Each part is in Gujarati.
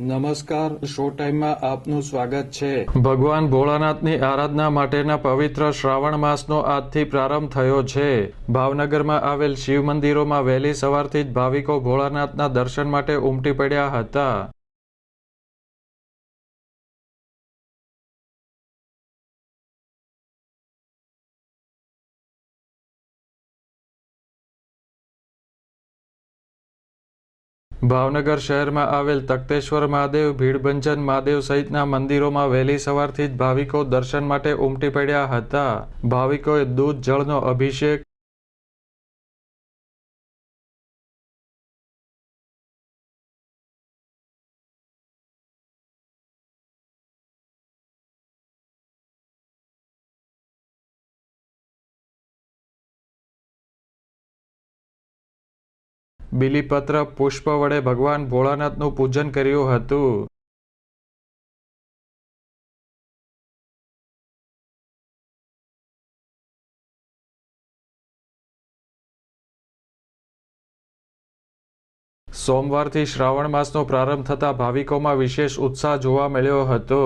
નમસ્કાર, શો ટાઈમમાં આપનું સ્વાગત છે. ભગવાન ભોળાનાથની આરાધના માટેના પવિત્ર શ્રાવણ માસનો આજથી પ્રારંભ થયો છે. ભાવનગરમાં આવેલ શિવ મંદિરોમાં વહેલી સવારથી જ ભાવિકો ભોળાનાથના દર્શન માટે ઉમટી પડ્યા હતા. ભાવનગર શહેરમાં આવેલ તખતેશ્વર મહાદેવ, ભીડભંજન મહાદેવ સહિતના મંદિરોમાં વહેલી સવારથી જ ભાવિકો દર્શન માટે ઉમટી પડ્યા હતા. ભાવિકોએ દૂધ, જળનો અભિષેક બિલીપત્ર પુષ્પ વડે ભગવાન ભોળાનાથનું પૂજન કર્યું હતું. સોમવારથી શ્રાવણ માસનો પ્રારંભ થતા ભાવિકોમાં વિશેષ ઉત્સાહ જોવા મળ્યો હતો.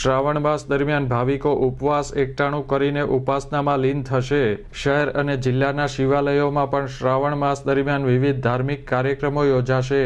શ્રાવણ માસ દરમિયાન ભાવિકો ઉપવાસ એકટાણું કરીને ઉપાસનામાં લીન થશે. શહેર અને જિલ્લાના શિવાલયોમાં પણ શ્રાવણ માસ દરમિયાન વિવિધ ધાર્મિક કાર્યક્રમો યોજાશે.